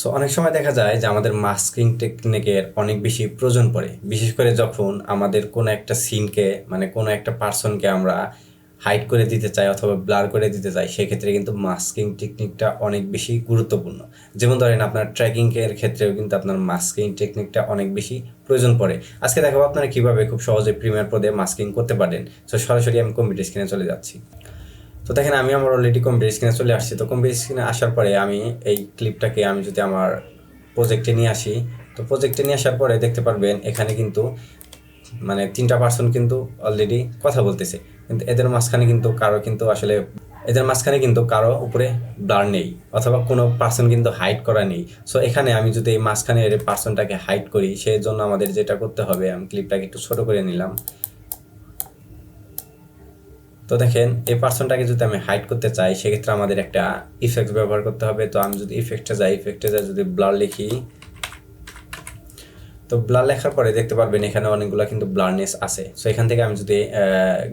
So অনেক সময় দেখা যায় যে আমাদের মাস্কিং টেকনিকের অনেক বেশি প্রয়োজন পড়ে। বিশেষ করে যখন আমাদের কোনো একটা সিনকে মানে কোনো একটা পার্সনকে আমরা হাইড করে দিতে চাই অথবা ব্লার করে দিতে চাই, সেক্ষেত্রে কিন্তু মাস্কিং টেকনিকটা অনেক বেশি গুরুত্বপূর্ণ। যেমন ধরেন আপনার ট্র্যাকিংয়ের ক্ষেত্রেও কিন্তু আপনার মাস্কিং টেকনিকটা অনেক বেশি প্রয়োজন পড়ে। আজকে দেখাবো আপনারা কীভাবে খুব সহজে প্রিমিয়ার পদে মাস্কিং করতে পারেন সো সরাসরি আমি কম্পিউটার স্ক্রিনে চলে যাচ্ছি। তো দেখেন, আমি আমার অলরেডি কম্পিউটার স্ক্রিনে চলে আসছি। তো কম্পিউটার স্ক্রিনে আসার পরে আমি এই ক্লিপটাকে আমি যদি আমার প্রজেক্টে নিয়ে আসি, তো প্রজেক্টে নিয়ে আসার পরে দেখতে পারবেন, এখানে কিন্তু মানে তিনটা পার্সন কিন্তু অলরেডি কথা বলতেছে। কিন্তু এদের মাঝখানে কিন্তু কারও কিন্তু আসলে, এদের মাঝখানে কিন্তু কারও উপরে ব্লার নেই, অথবা কোনো পার্সন কিন্তু হাইড করা নেই। সো এখানে আমি যদি এই মাঝখানে পার্সনটাকে হাইড করি সেই জন্য আমাদের যেটা করতে হবে, আমি ক্লিপটাকে একটু ছোট করে নিলাম। তো দেখেন, এই পার্সনটাকে যদি আমি হাইড করতে চাই, সেক্ষেত্রে আমাদের একটা ইফেক্ট ব্যবহার করতে হবে। তো আমি যদি ইফেক্টে যাই ইফেক্টে যাই, যদি ব্লার লিখি, তো ব্লার লেখার পরে দেখতে পারবেন এখানে অনেকগুলো কিন্তু ব্লারনেস আছে। সো এখান থেকে আমি যদি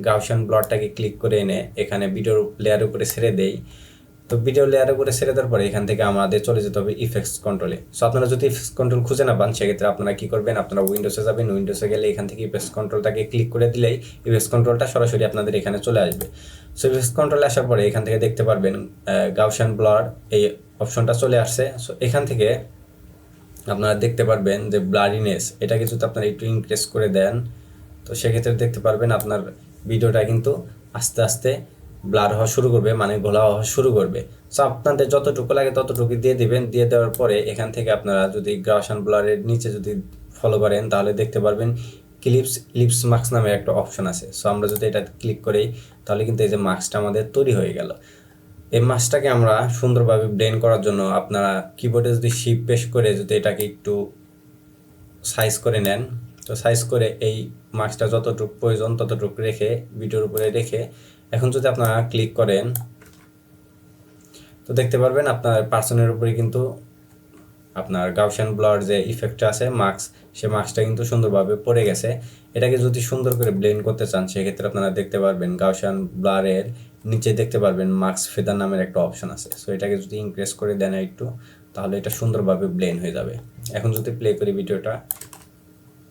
গাউশন ব্লারটাকে ক্লিক করে এনে এখানে ভিডিওর লেয়ারের উপরে ছেড়ে দেই তো ভিডিও লেয়ারের উপরে ছেড়ে দেওয়ার পরে এখান থেকে আমাদের চলে যেতে হবে ইফেক্টস কন্ট্রোলে সো আপনারা যদি ইফেক্টস কন্ট্রোল খুঁজে না পান, সেক্ষেত্রে আপনারা কি করবেন? আপনারা উইন্ডোসে যাবেন উইন্ডোসে গেলে এখান থেকে ইফেক্টস কন্ট্রোলটাকে ক্লিক করে দিলেই ইফেক্টস কন্ট্রোলটা সরাসরি আপনাদের এখানে চলে আসবে। সো ইফেক্টস কন্ট্রোলে আসার পরে এখান থেকে দেখতে পারবেন গাউশন ব্লার এই অপশনটা চলে আসছে। সো এখান থেকে আপনারা দেখতে পারবেন যে ব্লারিনেস এটাকে যদি আপনারা একটু ইনক্রিজ করে দেন। তো সেক্ষেত্রে দেখতে পারবেন আপনার ভিডিওটা কিন্তু আস্তে আস্তে ব্লার হওয়া শুরু করবে মানে ঘোলা হওয়া শুরু করবে। সো আপনাদের যতটুকু লাগে ততটুকু দিয়ে দিবেন, দিয়ে দেওয়ার পরে এখান থেকে আপনারা যদি গ্রাসান ব্লারের নিচে যদি ফলো করেন, তাহলে দেখতে পারবেন ক্লিপস লিপস মার্কস নামে একটা অপশন আছে। সো আমরা যদি এটা ক্লিক করি, তাহলে কিন্তু এই যে মার্কসটা আমাদের তৈরি হয়ে গেল। এই মাছটাকে আমরা সুন্দরভাবে ব্লেন্ড করার জন্য আপনারা কিবোর্ডে যদি শিপ পেশ করে যদি এটাকে একটু সাইজ করে নেন, তো সাইজ করে এই মাস্কটা যতটুকু প্রয়োজন ততটুকু রেখে ভিডিওর উপরে রেখে এখন যদি আপনারা ক্লিক করেন, তো দেখতে পারবেন আপনার পার্সনের উপরে কিন্তু আপনার গাউশন ব্লার যে ইফেক্টটা আছে মাস্ক সে মাস্কটা কিন্তু সুন্দরভাবে পড়ে গেছে। এটাকে যদি সুন্দর করে ব্লেন্ড করতে চান, সেক্ষেত্রে আপনারা দেখতে পারবেন গাউশন ব্লারের নিচে দেখতে পারবেন মাস্ক ফেদার নামের একটা অপশন আছে। সো এটাকে যদি ইনক্রেস করে দেন একটু তাহলে এটা সুন্দরভাবে ব্লেন্ড হয়ে যাবে। এখন যদি প্লে করি ভিডিওটা,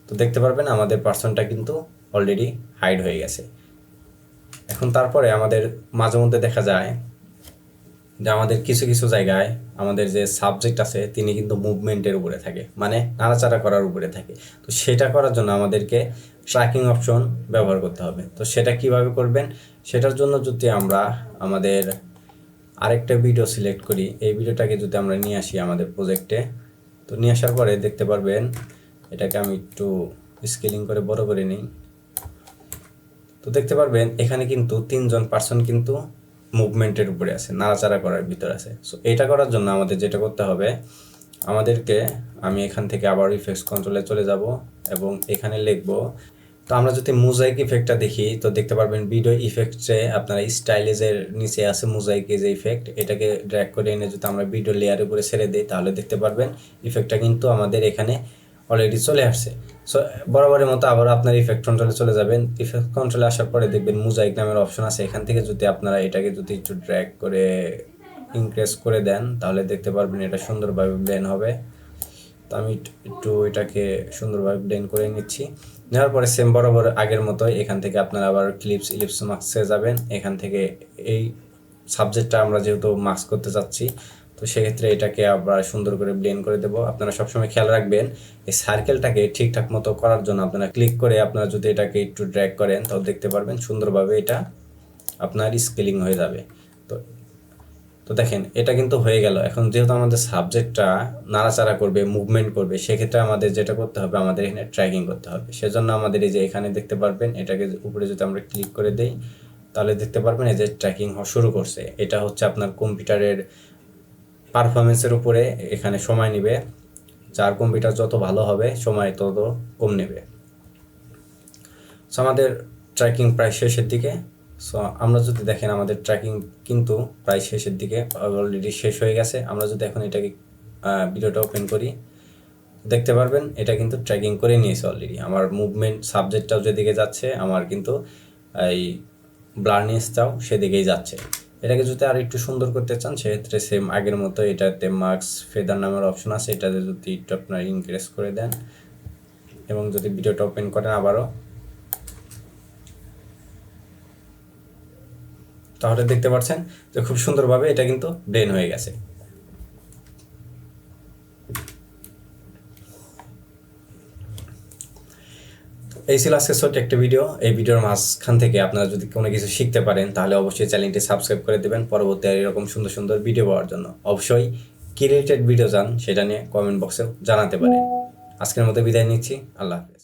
তো দেখতে পারবেন আমাদের পার্সনটা কিন্তু অলরেডি হাইড হয়ে গেছে। এখন তারপরে আমাদের মাঝে মধ্যে দেখা যায় যে আমাদের কিছু কিছু জায়গায় আমাদের যে সাবজেক্ট আছে, তিনি কিন্তু মুভমেন্টের উপরে থাকে মানে নাড়াচাড়া করার উপরে থাকে। তো সেটা করার জন্য আমাদেরকে ট্র্যাকিং অপশন ব্যবহার করতে হবে। তো সেটা কীভাবে করবেন? সেটার জন্য যদি আমরা আমাদের আরেকটা ভিডিও সিলেক্ট করি, এই ভিডিওটাকে যদি আমরা নিয়ে আসি আমাদের প্রজেক্টে তো নিয়ে আসার পরে দেখতে পারবেন, এটাকে আমি একটু স্কেলিং করে বড় করে নিই। তো দেখতে পারবেন, এখানে কিন্তু তিনজন পার্সন কিন্তু মুভমেন্টের উপরে আছে, নাড়াচাড়া করার ভিতর আছে। সো এটা করার জন্য আমাদের যেটা করতে হবে, আমাদেরকে আমি এখান থেকে আবার ইফেক্টস কন্ট্রোলে চলে যাব এবং এখানে লিখব, তো আমরা যদি মোজাইক ইফেক্টটা দেখি, তো দেখতে পারবেন ভিডিও ইফেক্টসে আপনারা স্টাইলেজের নিচে আছে মোজাইক যে ইফেক্ট এটাকে ড্র্যাগ করে এনে যদি আমরা ভিডিও লেয়ারের উপরে ছেড়ে দিই, তাহলে দেখতে পারবেন ইফেক্টটা কিন্তু আমাদের এখানে অলরেডি চলে আসছে। সো বরাবরের মতো আবার আপনার ইফেক্ট কন্ট্রোলে চলে যাবেন। ইফেক্ট কন্ট্রোলে আসার পরে দেখবেন মুজাইক নামের অপশন আছে। এখান থেকে যদি আপনারা এটাকে যদি একটু ড্র্যাগ করে ইনক্রেস করে দেন, তাহলে দেখতে পারবেন এটা সুন্দরভাবে ব্লেন হবে। তো আমি একটু এটাকে সুন্দরভাবে ব্লেন করে নিচ্ছি। নেওয়ার পরে সেম বরাবর আগের মতো এখান থেকে আপনারা আবার ক্লিপস ইলিপস মার্কসে যাবেন। এখান থেকে এই সাবজেক্টটা আমরা যেহেতু মার্কস করতে চাচ্ছি তো সেক্ষেত্রে এটাকে আবার সুন্দর করে ব্লেন করে দেবো। আপনারা সবসময় খেয়াল রাখবেন, এই সার্কেলটাকে ঠিকঠাক মতো করার জন্য আপনারা ক্লিক করে আপনারা যদি এটাকে একটু ড্র্যাগ করেন তাহলে দেখতে পারবেন সুন্দরভাবে এটা আপনার স্কেলিং হয়ে যাবে। তো তো দেখেন, এটা কিন্তু হয়ে গেল। এখন যেহেতু আমাদের সাবজেক্টটা নাড়াচাড়া করবে মুভমেন্ট করবে, সেক্ষেত্রে আমাদের যেটা করতে হবে, আমাদের এখানে ট্র্যাকিং করতে হবে। সেজন্য আমাদের এই যে এখানে দেখতে পারবেন, এটাকে উপরে যদি আমরা ক্লিক করে দেই, তাহলে দেখতে পারবেন এই যে ট্র্যাকিং শুরু করছে। এটা হচ্ছে আপনার কম্পিউটারের পারফরমেন্সের উপরে এখানে সময় নেবে। যার কম্পিউটার যত ভালো হবে, সময় তত কম নেবে। সো আমাদের ট্র্যাকিং প্রায় শেষের দিকে। সো আমরা যদি দেখেন আমাদের ট্র্যাকিং কিন্তু প্রায় শেষের দিকে অলরেডি শেষ হয়ে গেছে। আমরা যদি এখন এটাকে ভিডিওটা ওপেন করি, দেখতে পারবেন, এটা কিন্তু ট্র্যাকিং করে নিয়েছে অলরেডি আমার মুভমেন্ট সাবজেক্টটাও যেদিকে যাচ্ছে, আমার কিন্তু এই ব্লারনেসটাও সেদিকেই যাচ্ছে। এটাকে যদি আর একটু সুন্দর করতে চান, সেক্ষেত্রে সেম আগের মতো এটাতে মার্কস ফেদার নামের অপশন আছে, এটাতে যদি একটু আপনার ইনক্রেস করে দেন। এবং যদি ভিডিওটা ওপেন করেন আবারও। তাহলে দেখতে পাচ্ছেন যে খুব সুন্দরভাবে এটা কিন্তু ব্লেন হয়ে গেছে। এই ছিল আজকে ছোট্ট একটা ভিডিও এই ভিডিওর মাঝখান থেকে আপনারা যদি কোনো কিছু শিখতে পারেন, তাহলে অবশ্যই চ্যানেলটি সাবস্ক্রাইব করে দেবেন পরবর্তী আর এরকম সুন্দর সুন্দর ভিডিও পাওয়ার জন্য। অবশ্যই কি রিলেটেড ভিডিও চান, সেটা নিয়ে কমেন্ট বক্সে জানাতে পারেন। আজকের মতো বিদায় নিচ্ছি। আল্লাহ হাফেজ।